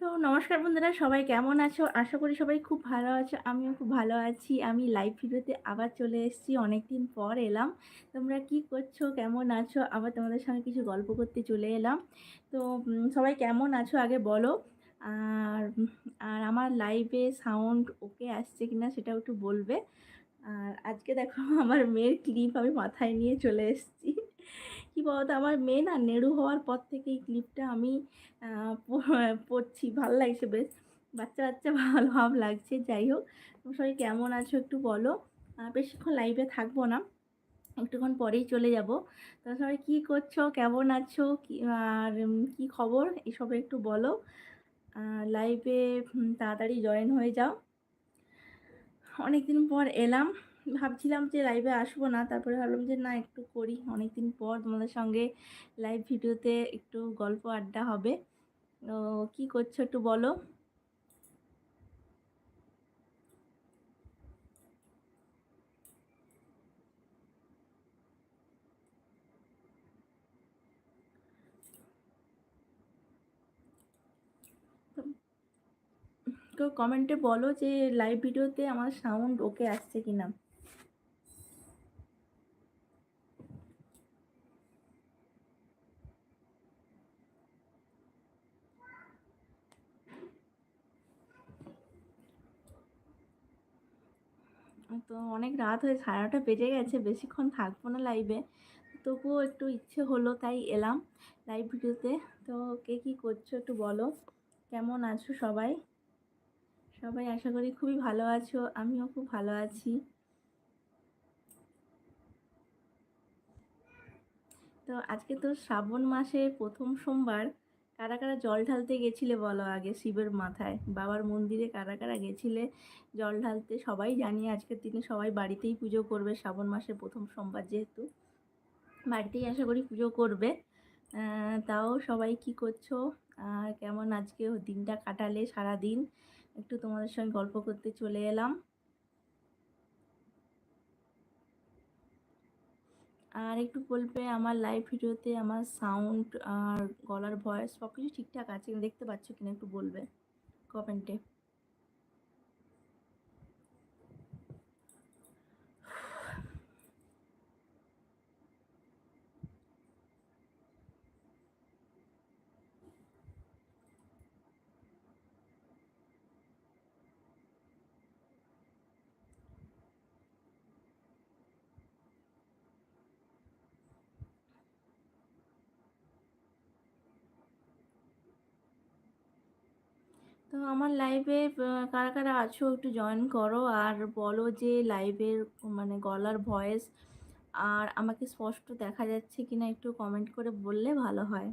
নমস্কার বন্ধুরা, সবাই কেমন আছো? আশা করি সবাই খুব ভালো আছো, আমিও খুব ভালো আছি। আমি লাইভ ভিডিওতে আবার চলে এসেছি অনেক দিন পর এলাম। তোমরা কি করছ? কেমন আছো? আবার তোমাদের সঙ্গে কিছু গল্প করতে চলে এলাম। তো সবাই কেমন আছো আগে বলো? আর আর আমার লাইভে সাউন্ড ওকে আসছে কিনা সেটাও একটু বলবে। আর আজকে দেখো, আমার মেয়ের ক্লিপ আমি মাথায় নিয়ে চলে এসেছি। কী বলতো? আমার মেয়ে না নেড়ু হওয়ার পর থেকে এই ক্লিপটা আমি পড়ছি। ভালো লাগছে বেশ। বাচ্চা বাচ্চা ভালো ভাব লাগছে। যাই হোক সবাই কেমন আছো একটু বলো। বেশিক্ষণ লাইভে থাকব না। একটুক্ষণ পরেই চলে যাব। তো সবাই কী করছ? কেমন আছো? আর কি খবর? এসব একটু বলো। লাইভে তাড়াতাড়ি জয়েন হয়ে যাও। অনেক দিন পর এলাম। ভাবছিলাম যে লাইভে আসব না, তারপরে ভাবলাম যে না, একটু করি। অনেক দিন পর তোমাদের সঙ্গে লাইভ ভিডিওতে একটু গল্প আড্ডা হবে। তো কী করছ একটু বলো? কেউ কমেন্টে বলো যে লাইভ ভিডিওতে আমার সাউন্ড ওকে আসছে কি না তো অনেক রাত হয়ে সাড়ে নটা বেজে গেছে, বেশিক্ষণ থাকব না লাইভে তবুও একটু ইচ্ছে হলো, তাই এলাম লাইভ ভিডিওতে। তো কে কী করছ একটু বলো। কেমন আছো সবাই? সবাই আশা করি খুবই ভালো আছো, আমিও খুব ভালো আছি। তো আজকে তো শ্রাবণ মাসে প্রথম সোমবার কারা কারা জল ঢালতে গেছিলে বলো আগে শিবের মাথায়? বাবার মন্দিরে কারা কারা গেছিলে জল ঢালতে? সবাই জানি আজকের দিনে সবাই বাড়িতেই পুজো করবে, শ্রাবণ মাসের প্রথম সোমবার যেহেতু। বাড়িতেই আশা করি পুজো করবে। তাও সবাই কি করছ? আর কেমন আজকে দিনটা কাটালে সারা দিন একটু তোমাদের সঙ্গে গল্প করতে চলে এলাম। আর একটু বলবে, আমার লাইভ ভিডিওতে আমার সাউন্ড আর গলার ভয়েস সব কিছু ঠিকঠাক আছে, দেখতে পাচ্ছ কিনা একটু বলবে কমেন্টে তো আমার লাইভে কারা কারা আছো একটু জয়েন করো। আর বলো যে লাইভের মানে গলার ভয়েস আর আমাকে স্পষ্ট দেখা যাচ্ছে কিনা একটু কমেন্ট করে বললে ভালো হয়।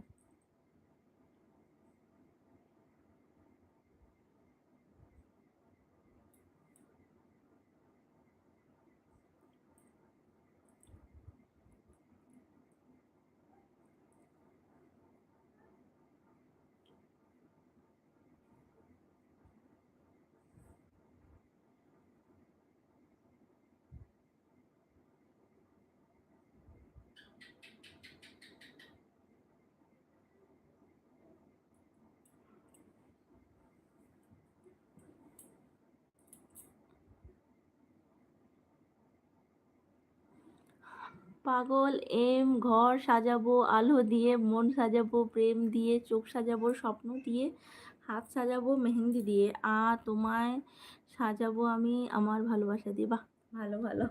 পাগল, এম, ঘর সাজাবো, আলো দিয়ে, মন সাজাবো, প্রেম দিয়ে, চোখ সাজাবো, স্বপ্ন দিয়ে, হাত সাজাবো, মেহেন্দি দিয়ে। আ, তোমায় সাজাবো আমি আমার ভালোবাসা দিয়ে। বাহ, ভালো ভালো।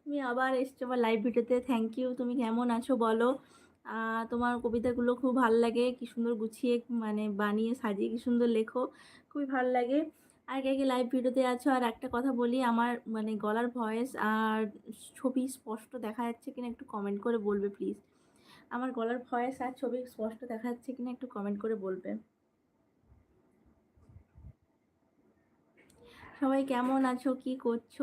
তুমি আবার এসছো আমার লাইভ ভিডিওতে। থ্যাংক ইউ তুমি কেমন আছো বলো? তোমার কবিতাগুলো খুব ভালো লাগে। কি সুন্দর গুছিয়ে মানে বানিয়ে সাজিয়ে, কি সুন্দর লেখো। খুবই ভালো লাগে। আর কে কে লাইভ ভিডিওতে আছো? আর একটা কথা বলি, আমার মানে গলার ভয়েস আর ছবি স্পষ্ট দেখা যাচ্ছে কিনা একটু কমেন্ট করে বলবে প্লিজ আমার গলার ভয়েস আর ছবি স্পষ্ট দেখা যাচ্ছে কিনা একটু কমেন্ট করে বলবে। সবাই কেমন আছো? কি করছ?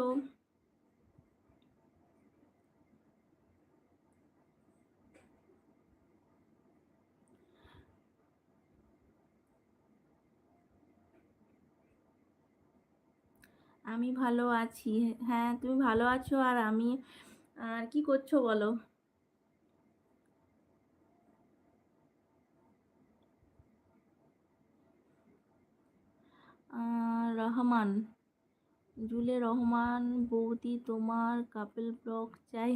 আমি ভালো আছি। হ্যাঁ তুমি ভালো আছো আর আমি, আর কি করছ বলো? রহমান, জুলে রহমান বৌদি তোমার কাপেল ব্লগ চাই।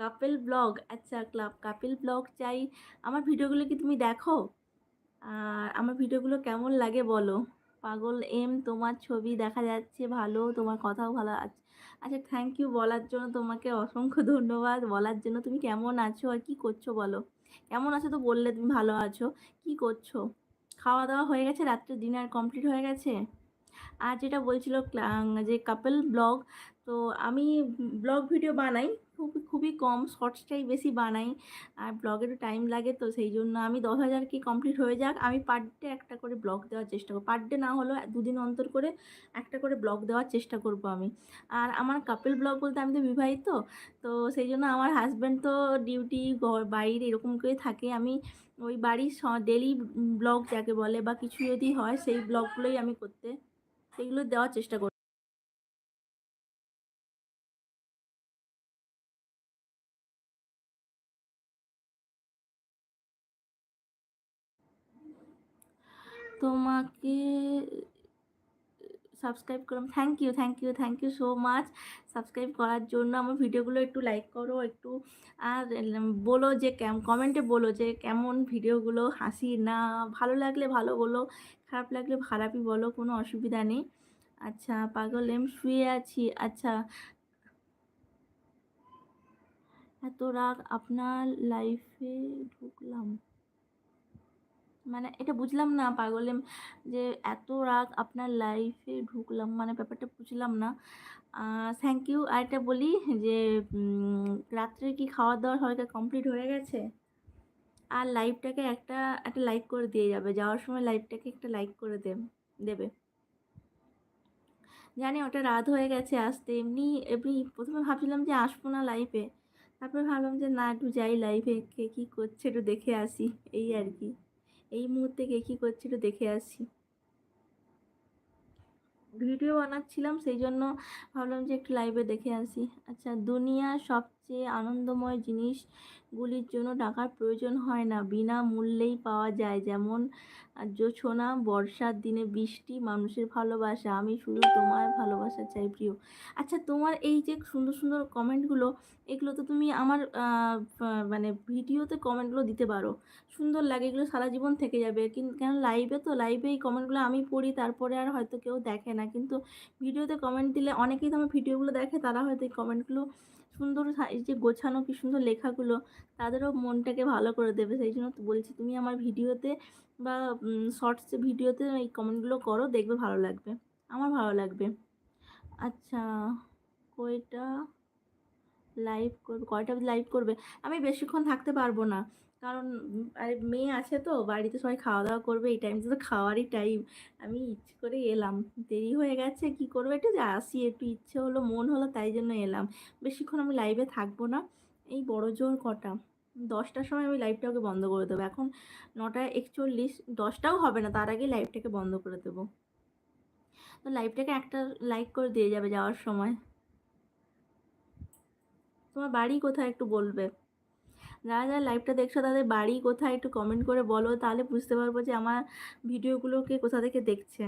Couple blog? আচ্ছা ক্লাব কাপেল ব্লগ চাই। আমার ভিডিওগুলো কি তুমি দেখো? আর আমার ভিডিওগুলো কেমন লাগে বলো? পাগল এম, তোমার ছবি দেখা যাচ্ছে ভালো, তোমার কথাও ভালো আছে আচ্ছা থ্যাংক ইউ বলার জন্য তোমাকে অসংখ্য ধন্যবাদ, বলার জন্য তুমি কেমন আছো আর কি করছ বলো? কেমন আছো তো বললে তুমি ভালো আছো, কি করছ? খাওয়া দাওয়া হয়ে গেছে, রাত্রে ডিনার কমপ্লিট হয়ে গেছে? আর যেটা বলছিল যে কাপল ব্লগ তো আমি ব্লগ ভিডিও বানাই খুব, খুবই কম শর্টসটাই বেশি বানাই। আর ব্লগেরও টাইম লাগে তো সেই জন্য আমি দশ হাজার কি কমপ্লিট হয়ে যাক, আমি পার ডে একটা করে ব্লগ দেওয়ার চেষ্টা করব। পার ডে না হলেও দুদিন অন্তর করে একটা করে ব্লগ দেওয়ার চেষ্টা করব আমি। আর আমার কাপল ব্লগ বলতে আমি তো বিবাহিত, তো সেই জন্য আমার হাজব্যান্ড তো ডিউটি ঘর বাইরে এরকম করে থাকে। আমি ওই বাড়ির ডেলি ব্লগ যাকে বলে বা কিছু যদি হয় সেই ব্লগগুলোই আমি করতে সেগুলো দেওয়ার চেষ্টা করি তোমাকে সাবস্ক্রাইব করলাম। Thank you thank you thank you so much subscribe করার জন্য আমার ভিডিওগুলো একটু লাইক করো, একটু, আর বলো যে কেম কমেন্টে বলো যে কেমন ভিডিওগুলো, হাসি না, ভালো লাগলে ভালো বলো, খারাপ লাগলে খারাপই বলো, কোনো অসুবিধা নেই। আচ্ছা পাগল এম, শুয়ে আছি। আচ্ছা এত রাগ আপনার লাইফে ঢুকলাম। মানে এটা বুঝলাম না পাগলেম যে এত রাগ আপনার লাইফে ঢুকলাম মানে ব্যাপারটা বুঝলাম না। থ্যাংক ইউ আর একটা বলি যে রাত্রে কি খাওয়া দাওয়া সবাইকে কমপ্লিট হয়ে গেছে? আর লাইভটাকে একটা একটা লাইক করে দিয়ে যাবে। যাওয়ার সময় লাইভটাকে একটা লাইক করে দে দেবে। জানি ওটা রাত হয়ে গেছে, আসতে এমনি এমনি প্রথমে ভাবছিলাম যে আসব না লাইভে তারপরে ভাবলাম যে না, একটু যাই লাইভে কে কী করছে একটু দেখে আসি, এই আর কি। এই মুহূর্তে কে কী করছে একটু দেখে আসি। ভিডিও বানাচ্ছিলাম, সেই জন্য ভাবলাম যে একটু লাইভে দেখে আসি। আচ্ছা দুনিয়ার সবচেয়ে আনন্দময় জিনিসগুলির জন্য টাকার প্রয়োজন হয় না। বিনা মূল্যেই পাওয়া যায়। যেমন, জোছনা, বর্ষার দিনে বৃষ্টি, মানুষের ভালোবাসা। আমি শুধু তোমার ভালোবাসা চাই, প্রিয়। আচ্ছা তোমার এই যে সুন্দর সুন্দর কমেন্টগুলো, এগুলো তো তুমি আমার মানে ভিডিওতে কমেন্টগুলো দিতে পারো। সুন্দর লাগে, এগুলো সারা জীবন থেকে যাবে। কিন্তু কেন লাইভে তো, লাইভে এই কমেন্টগুলো আমি পড়ি, তারপরে আর হয়তো কেউ দেখে না। কিন্তু ভিডিওতে কমেন্ট দিলে অনেকেই তো আমার ভিডিওগুলো দেখে, তারা হয়তো এই কমেন্টগুলো সুন্দর যে গোছানো কি সুন্দর লেখাগুলো, তাদেরও মনটাকে ভালো করে দেবে। সেই জন্য বলছি, তুমি আমার ভিডিওতে বা শর্টস ভিডিওতে এই কমেন্টগুলো করো, দেখবে ভালো লাগবে। আমার ভালো লাগবে। আচ্ছা কয়টা লাইভ করবে কয়টা লাইভ করবে? আমি বেশিক্ষণ থাকতে পারব না। কারণ আরে মেয়ে আছে তো, বাড়িতে সবাই খাওয়া দাওয়া করবে, এই টাইমটা তো খাওয়ারই টাইম আমি ইচ্ছে করে এলাম। দেরি হয়ে গেছে, কি করব? একটু আসি, একটু ইচ্ছে হলো, মন হলো, তাই জন্য এলাম। বেশিক্ষণ আমি লাইভে থাকব না। এই বড় জোর কটা। দশটার সময় আমি লাইভটাকে বন্ধ করে দেবো। এখন নটা একচল্লিশ, দশটাও হবে না, তার আগে লাইভটাকে বন্ধ করে দেবো। তো লাইভটাকে একটা লাইক করে দিয়ে যাবে যাওয়ার সময়। তোমার বাড়ি কোথায় একটু বলবে? যারা যারা লাইভটা দেখছ, তাদের বাড়ি কোথায় একটু কমেন্ট করে বলো, তাহলে বুঝতে পারব যে আমার ভিডিওগুলোকে কোথা থেকে দেখছে।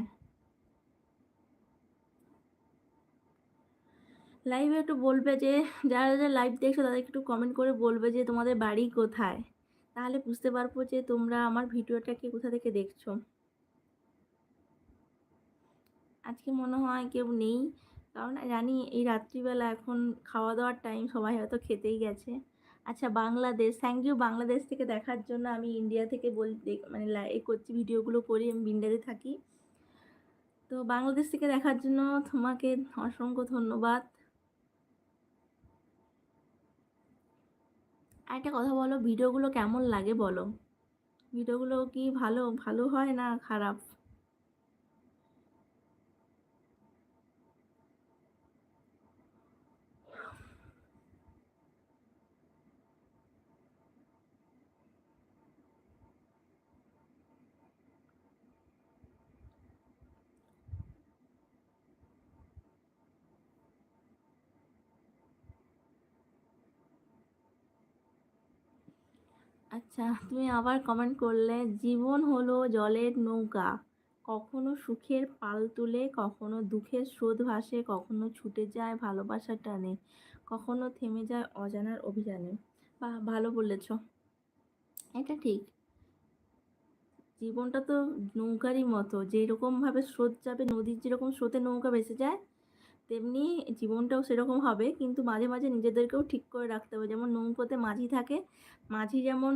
লাইভে একটু বলবে যে, যারা যারা লাইভ দেখছ তাদেরকে একটু কমেন্ট করে বলবে যে, তোমাদের বাড়ি কোথায়? তাহলে বুঝতে পারব যে, তোমরা আমার ভিডিওটাকে কোথা থেকে দেখছ। আজকে মনে হয় কেউ নেই, কারণ জানি এই রাত্রিবেলা এখন খাওয়া দাওয়ার টাইম সবাই হয়তো খেতেই গেছে। আচ্ছা বাংলাদেশ থ্যাংক ইউ বাংলাদেশ থেকে দেখার জন্য আমি ইন্ডিয়া থেকে বল মানে এ করছি ভিডিওগুলো করি, আমি ইন্ডিয়াতে থাকি। তো বাংলাদেশ থেকে দেখার জন্য তোমাকে অসংখ্য ধন্যবাদ। একটা কথা বলো ভিডিওগুলো কেমন লাগে বলো? ভিডিওগুলো কি ভালো ভালো হয় না খারাপ? আচ্ছা তুমি আবার কমেন্ট করলে, জীবন হলো জলের নৌকা। কখনো সুখের পাল তুলে, কখনো দুঃখের স্রোত ভাসে, কখনো ছুটে যায় ভালোবাসার টানে, কখনো থেমে যায় অজানার অভিযানে। বাহ, ভালো বলেছ। এটা ঠিক। জীবনটা তো নৌকারই মতো, যেরকমভাবে স্রোত যাবে, নদীর যেরকম স্রোতে নৌকা ভেসে যায় তেমনি জীবনটাও সেরকম হবে। কিন্তু মাঝে মাঝে নিজেদেরকেও ঠিক করে রাখতে হবে। যেমন নৌকোতে মাঝি থাকে, মাঝি যেমন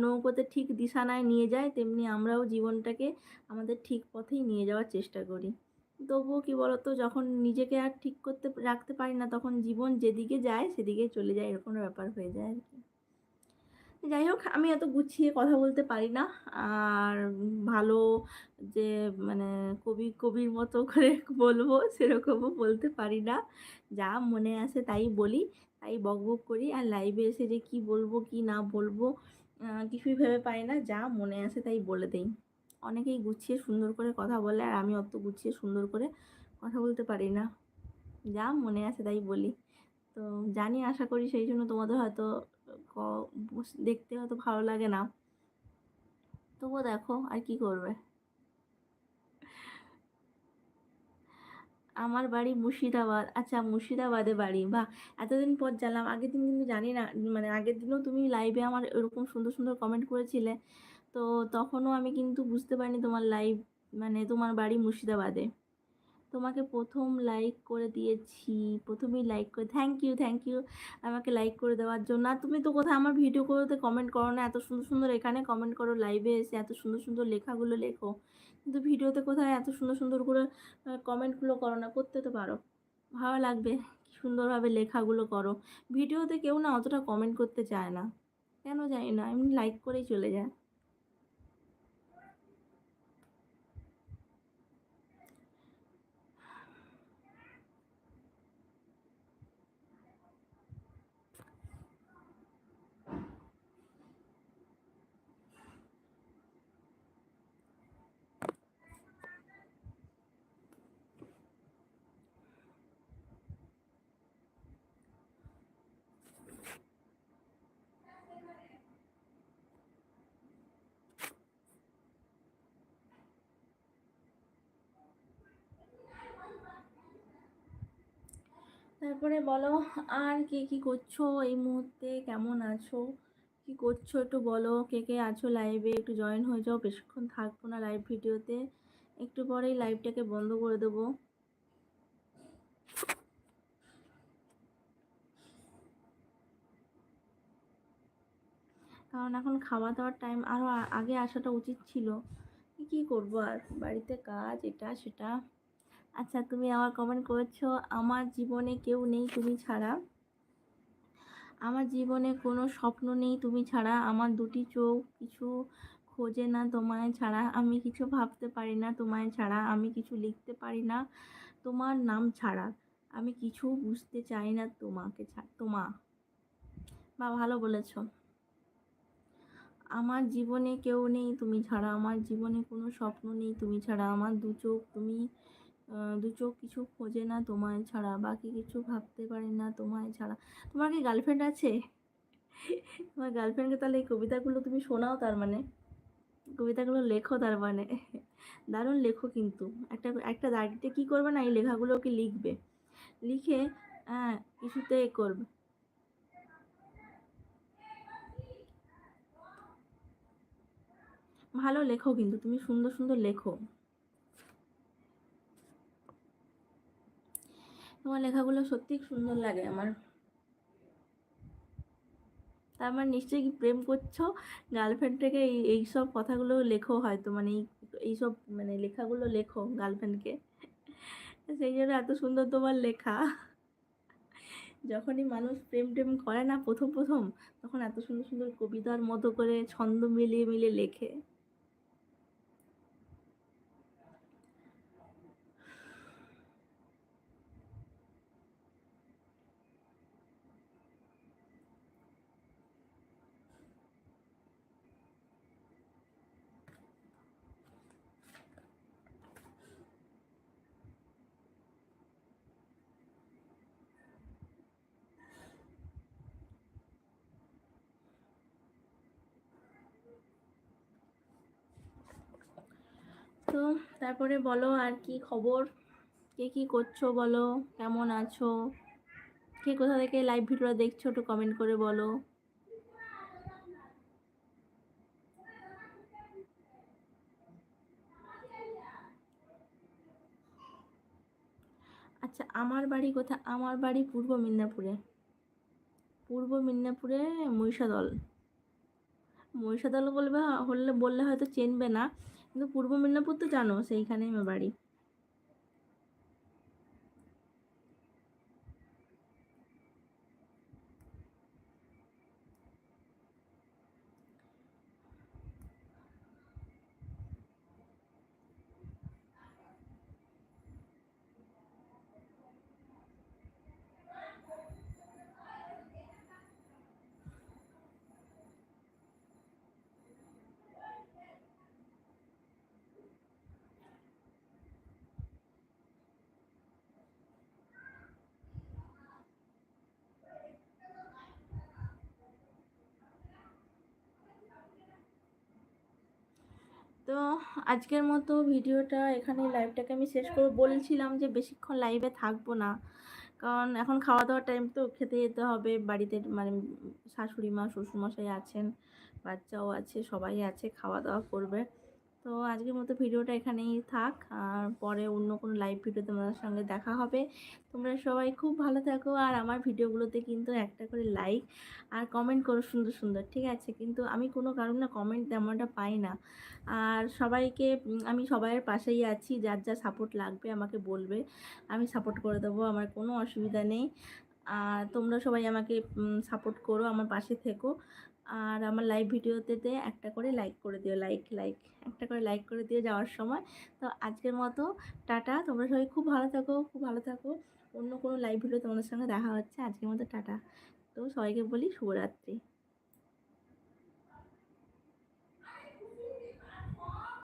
নৌকোতে ঠিক দিশানায় নিয়ে যায়, তেমনি আমরাও জীবনটাকে আমাদের ঠিক পথেই নিয়ে যাওয়ার চেষ্টা করি। তবুও কী বলতো, যখন নিজেকে আর ঠিক করতে, রাখতে পারি না, তখন জীবন যেদিকে যায়, সেদিকে চলে যায়, এরকম ব্যাপার হয়ে যায় আর কি। যাই হোক, আমি এত গুছিয়ে কথা বলতে পারি না। আর ভালো যে মানে কবি, কবির মতো করে বলব, সেরকমও বলতে পারি না। যা মনে আসে তাই বলি, তাই বক বক করি। আর লাইভে এসে যে কি বলব, কি না বলব কিছুই ভেবে পাই না। যা মনে আসে তাই বলে দেই। অনেকেই গুছিয়ে সুন্দর করে কথা বলে, আর আমি অত গুছিয়ে সুন্দর করে কথা বলতে পারি না। যা মনে আসে তাই বলি। তো জানি, আশা করি সেই জন্য তোমাদের হয়তো দেখতে হয়তো ভালো লাগে না। তবুও দেখো আর কি করবে। আমার বাড়ি মুর্শিদাবাদ। আচ্ছা মুর্শিদাবাদে বাড়ি। বা এতদিন পর জানলাম। আগের দিন কিন্তু জানি না মানে আগের দিনও তুমি লাইভে আমার এরকম সুন্দর সুন্দর কমেন্ট করেছিলে। তো তখনও আমি কিন্তু বুঝতে পারিনি তোমার লাইভ মানে তোমার বাড়ি মুর্শিদাবাদে। তোমাকে প্রথম লাইক করে দিয়েছি। প্রথমেই লাইক করে থ্যাংক ইউ থ্যাংক ইউ আমাকে লাইক করে দেওয়ার জন্য। আর তুমি তো কোথায় আমার ভিডিও করতে কমেন্ট করো না, এত সুন্দর সুন্দর এখানে কমেন্ট করো লাইভে এসে এত সুন্দর সুন্দর লেখাগুলো লেখো। কিন্তু ভিডিওতে কোথায় এত সুন্দর সুন্দর করে কমেন্টগুলো করো না, করতে তো পারো। ভালো লাগবে সুন্দরভাবে লেখাগুলো করো। ভিডিওতে কেউ না অতটা কমেন্ট করতে চায় না। কেন জানি না, এমনি লাইক করেই চলে যায়। তারপরে বলো, আর কে কী করছ এই মুহূর্তে? কেমন আছো? কি করছ একটু বলো, কে কে আছো লাইভে একটু জয়েন হয়ে যাও, বেশিক্ষণ থাকব না লাইভ ভিডিওতে একটু পরেই লাইভটাকে বন্ধ করে দেবো। কারণ এখন খাওয়া দাওয়ার টাইম আরও আগে আসাটা উচিত ছিল। কি করব আর? বাড়িতে কাজ, এটা, সেটা। আচ্ছা তুমি আমার কমেন্ট করেছ, আমার জীবনে কেউ নেই তুমি ছাড়া। আমার জীবনে কোনো স্বপ্ন নেই তুমি ছাড়া। আমার দুটি চোখ, কিছু খোঁজে না তোমায় ছাড়া। আমি কিছু ভাবতে পারি না তোমায় ছাড়া। আমি কিছু লিখতে পারি না তোমার নাম ছাড়া। আমি কিছু বুঝতে চাই না তোমাকে ছাড়া তোমা বা ভালো বলেছ। আমার জীবনে কেউ নেই তুমি ছাড়া। আমার জীবনে কোনো স্বপ্ন নেই তুমি ছাড়া। আমার দু চোখ তুমি দু চোখ কিছু খোঁজে না তোমায় ছাড়া, বাকি কিছু ভাবতে পারে না তোমায় ছাড়া। তোমার কি গার্লফ্রেন্ড আছে? তোমার গার্লফ্রেন্ডকে তাহলে এই কবিতাগুলো তুমি শোনাও তার মানে। কবিতাগুলো লেখো তার মানে। দারুণ লেখো কিন্তু। একটা একটা দাড়িতে কী করবে না এই লেখাগুলো লেখাগুলোকে লিখবে। লিখে হ্যাঁ কিছুতে করবে। ভালো লেখো কিন্তু, তুমি সুন্দর সুন্দর লেখো। তোমার লেখাগুলো সত্যিই সুন্দর লাগে আমার। তার মানে নিশ্চয়ই কি প্রেম করছ? গার্লফ্রেন্ড থেকে এই এইসব কথাগুলো লেখো হয়তো মানে এই এইসব মানে লেখাগুলো লেখো গার্লফ্রেন্ডকে সেই জন্য এত সুন্দর তোমার লেখা। যখনই মানুষ প্রেম টেম করে না প্রথম প্রথম, তখন এত সুন্দর সুন্দর কবিতার মতো করে ছন্দ মিলিয়ে মিলিয়ে লেখে। তো তারপরে বলো আর কি খবর? কে কি করছ বলো? কেমন আছো? কে কোথা থেকে লাইভ ভিডিওটা দেখছ একটু কমেন্ট করে বলো। আচ্ছা আমার বাড়ি কোথা আমার বাড়ি পূর্ব মেদিনীপুরে। পূর্ব মেদিনীপুরে মহিষাদল। মহিষাদল বলবে, হলে বললে হয়তো চেনবে না। কিন্তু পূর্ব মেদিনীপুর তো জানো সেইখানেই আমার বাড়ি। তো আজকের মতো ভিডিওটা এখানে লাইভটাকে আমি শেষ করে বলছিলাম যে বেশিক্ষণ লাইভে থাকব না। কারণ এখন খাওয়া দাওয়ার টাইম তো খেতে যেতে হবে। বাড়িতে মানে শাশুড়ি মা, শ্বশুরমশাই আছেন, বাচ্চাও আছে, সবাই আছে খাওয়া দাওয়া করবে। তো আজকের মতো ভিডিওটা এখানেই থাক। আর পরে অন্য কোনো লাইভ ভিডিও তোমাদের সঙ্গে দেখা হবে। তোমরা সবাই খুব ভালো থাকো। আর আমার ভিডিওগুলোতে কিন্তু একটা করে লাইক আর কমেন্ট করো সুন্দর সুন্দর, ঠিক আছে? কিন্তু আমি কোনো কারণে কমেন্ট তেমনটা পাই না। আর সবাইকে আমি সবাইয়ের পাশেই আছি। যার যা সাপোর্ট লাগবে আমাকে বলবে। আমি সাপোর্ট করে দেবো, আমার কোনো অসুবিধা নেই। আর তোমরা সবাই আমাকে সাপোর্ট করো, আমার পাশে থেকো। আর আমার লাইভ ভিডিওতে একটা করে লাইক করে দিও লাইক লাইক একটা করে লাইক করে দিয়ে যাওয়ার সময়। তো আজকের মতো টাটা, তোমরা সবাই খুব ভালো থাকো, খুব ভালো থাকো। অন্য কোনো লাইভ ভিডিও তোমাদের সঙ্গে দেখা হচ্ছে। আজকের মতো টাটা। তো সবাইকে বলি শুভরাত্রি।